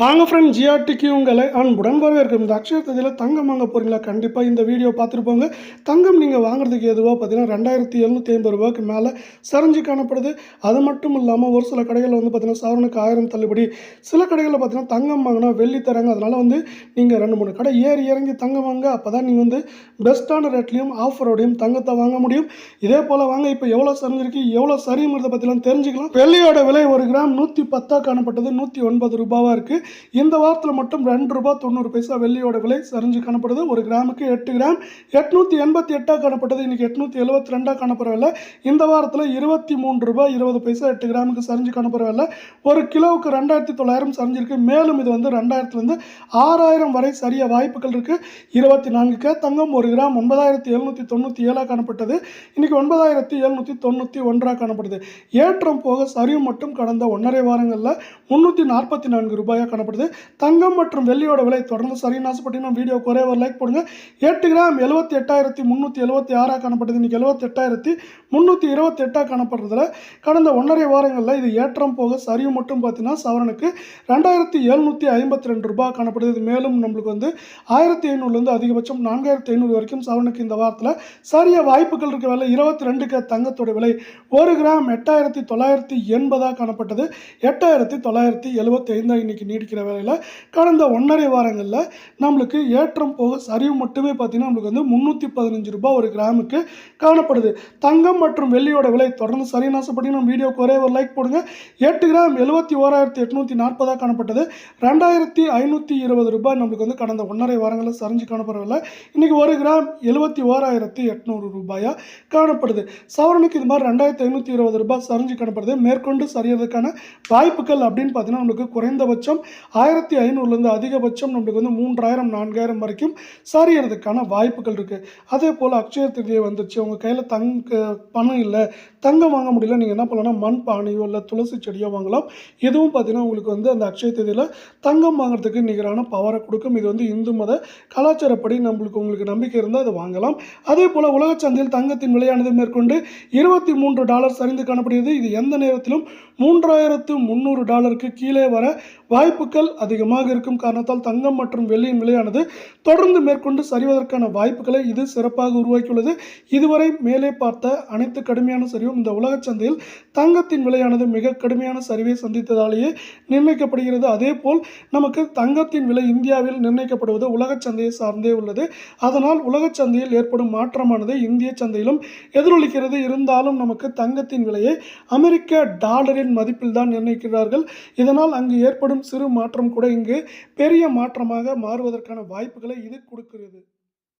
வாங்க ஃப்ரெண்ட் ஜிஆர்டிக்கு உங்களை அன்புடன் வரவேற்கும் இந்த அக்ஷய ததியில் தங்கம் வாங்க போகிறீங்களா கண்டிப்பாக இந்த வீடியோ பார்த்துருப்போங்க தங்கம் நீங்கள் வாங்குறதுக்கு எதுவாக பார்த்தீங்கன்னா ரெண்டாயிரத்தி எழுநூற்றி ஐம்பது ரூபாய்க்கு மேலே சரிஞ்சு காணப்படுது. அது மட்டும் இல்லாமல் ஒரு சில கடைகளில் வந்து பார்த்திங்கன்னா சவரனுக்கு ஆயிரம் தள்ளுபடி. சில கடைகளில் பார்த்தீங்கன்னா தங்கம் வாங்கினா வெள்ளி தராங்க. அதனால் வந்து நீங்கள் ரெண்டு மூணு கடை ஏறி இறங்கி தங்கம் வாங்க. அப்போ தான் நீங்கள் வந்து பெஸ்ட்டான ரேட்லேயும் ஆஃபரோடையும் தங்கத்தை வாங்க முடியும். இதே போல் வாங்க. இப்போ எவ்வளோ சரிஞ்சிருக்கு? எவ்வளோ சரிங்கிறத பற்றிலாம் தெரிஞ்சுக்கலாம். வெள்ளியோட விலை ஒரு கிராம் நூற்றி பத்தாக காணப்பட்டது. நூற்றி ஒன்பது ரூபாவாக இருக்குது இந்த வாரத்தில் மட்டும் ரெண்டு ரூபாய் தொண்ணூறு பைசா வெள்ளியோட விலை சரிஞ்சு காணப்படுது. ஒரு கிராமுக்கு எட்டு கிராம். எட்நூற்றி எண்பத்தி எட்டாக காணப்பட்டது. இன்றைக்கி எட்நூற்றி எழுபத்தி ரெண்டாக காணப்படவில்லை இந்த வாரத்தில் இருபத்தி மூன்று ரூபாய் இருபது பைசா எட்டு கிராமுக்கு சரிஞ்சு காணப்படவில்லை ஒரு கிலோவுக்கு ரெண்டாயிரத்தி தொள்ளாயிரம் சரிஞ்சிருக்கு. மேலும் இது வந்து ரெண்டாயிரத்துலேருந்து ஆறாயிரம் வரை சரிய வாய்ப்புகள் இருக்குது இருபத்தி நான்கு கே தங்கம் ஒரு கிராம் ஒன்பதாயிரத்தி எழுநூற்றி தொண்ணூற்றி ஏழாக காணப்பட்டது. இன்றைக்கி ஒன்பதாயிரத்தி எழுநூற்றி தொண்ணூற்றி ஒன்றாக காணப்படுது. ஏற்றம் போக சரியும் மட்டும் கடந்த ஒன்றரை வாரங்களில் முந்நூற்றி நாற்பத்தி நான்கு ரூபாயாக காணப்படுது. தங்கம் மற்றும் வெள்ளியோட விலை தொடர்ந்து சரின்னு ஆசைப்பட்டீங்கன்னா வீடியோ ஒரே ஒரு லைக் போடுங்க. எட்டு கிராம் எழுபத்தி எட்டாயிரத்தி முந்நூற்றி எழுபத்தி ஆறாக காணப்பட்டது. இன்னைக்கு எழுபத்தி எட்டாயிரத்தி முந்நூற்றி இருபத்தி எட்டாக காணப்படுறதுல. கடந்த ஒன்றரை வாரங்களில் இது ஏற்றம் போக சரியும் மட்டும் பார்த்தீங்கன்னா சவரனுக்கு ரெண்டாயிரத்தி எழுநூற்றி ஐம்பத்தி ரெண்டு ரூபாய் காணப்படுது. இது மேலும் நம்மளுக்கு வந்து ஆயிரத்தி ஐநூறுலேருந்து அதிகபட்சம் நான்காயிரத்தி ஐநூறு வரைக்கும் சவரனுக்கு இந்த வாரத்தில் சரிய வாய்ப்புகள் இருக்க வேலை. இருபத்தி ரெண்டுக்கு தங்கத்தோட விலை ஒரு கிராம் எட்டாயிரத்தி தொள்ளாயிரத்தி எண்பதாக காணப்பட்டது. எட்டாயிரத்தி தொள்ளாயிரத்தி எழுபத்தி ஐந்தாக இன்னைக்கு நீடிக்கிற வேலையில் கடந்த ஒன்றரை வாரங்களில் நம்மளுக்கு ஏற்றம் போக சரிவு மட்டுமே பார்த்தீங்கன்னா நம்மளுக்கு வந்து முந்நூற்றி பதினஞ்சு ரூபாய் ஒரு கிராமுக்கு காணப்படுது. தங்கம் மற்றும் வெள்ளியோட விலை தொடர்ந்து சரியான ஆசைப்பட்டீங்கன்னா நம்ம வீடியோக்கு ஒரே ஒரு லைக் போடுங்க. எட்டு கிராம் எழுபத்தி ஓராயிரத்தி எட்நூற்றி நாற்பதாக காணப்பட்டது. ரெண்டாயிரத்தி ஐநூற்றி இருபது ரூபாய் நம்மளுக்கு வந்து கடந்த ஒன்றரை வாரங்களில் சரிஞ்சு காணப்படவில்லை. இன்றைக்கி ஒரு கிராம் எழுபத்தி ஓராயிரத்தி எட்நூறு ரூபாயாக காணப்படுது. சவரனுக்கு இது மாதிரி ரெண்டாயிரத்தி ஐநூற்றி இருபது ரூபாய் சரிஞ்சு காணப்படுது. மேற்கொண்டு சரியறதுக்கான வாய்ப்புகள் அப்படின்னு பார்த்தீங்கன்னா நம்மளுக்கு குறைந்தபட்சம் ஆயிரத்தி ஐநூறுலேருந்து அதிகபட்சம் நம்மளுக்கு வந்து மூன்றாயிரம் நான்காயிரம் வரைக்கும் சரியறதுக்கான வாய்ப்புகள் இருக்குது அதே போல் அக்ஷய திருதியை வந்துச்சு உங்கள் கையில் தங்க பணம் இல்லை தங்கம் வாங்க முடியல நீங்கள் என்ன பண்ணலாம்னா மண் பானையோ இல்லை துளசி செடியோ வாங்கலாம். இதுவும் பார்த்தீங்கன்னா உங்களுக்கு வந்து அந்த அக்ஷய தேதியில் தங்கம் வாங்குறதுக்கு நிகரான பவரை கொடுக்கும். இது வந்து இந்து மத கலாச்சாரப்படி நம்மளுக்கு உங்களுக்கு நம்பிக்கை இருந்தால் அதை வாங்கலாம். அதே போல் உலக சந்தையில் தங்கத்தின் விலையானது மேற்கொண்டு இருபத்தி மூன்று டாலர் சரிந்து காணப்படுகிறது. இது எந்த நேரத்திலும் மூன்றாயிரத்து முந்நூறு டாலருக்கு கீழே வர வாய்ப்பு இழப்புகள் அதிகமாக இருக்கும் காரணத்தால் தங்கம் மற்றும் வெள்ளியின் விலையானது தொடர்ந்து மேற்கொண்டு சரிவதற்கான வாய்ப்புகளை இது சிறப்பாக உருவாக்கியுள்ளது. இதுவரை மேலே பார்த்த அனைத்து கடுமையான சரிவும் இந்த உலக சந்தையில் தங்கத்தின் விலையானது மிக கடுமையான சரிவை சந்தித்ததாலேயே நிர்ணயிக்கப்படுகிறது. அதே போல் நமக்கு தங்கத்தின் விலை இந்தியாவில் நிர்ணயிக்கப்படுவது உலக சந்தையை சார்ந்தே உள்ளது. அதனால் உலகச் சந்தையில் ஏற்படும் மாற்றமானது இந்திய சந்தையிலும் எதிரொலிக்கிறது. இருந்தாலும் நமக்கு தங்கத்தின் விலையை அமெரிக்க டாலரின் மதிப்பில் தான் நிர்ணயிக்கிறார்கள். இதனால் அங்கு ஏற்படும் சிறு மாற்றம் கூட இங்கு பெரிய மாற்றமாக மாறுவதற்கான வாய்ப்புகளை இது கொடுக்கிறது.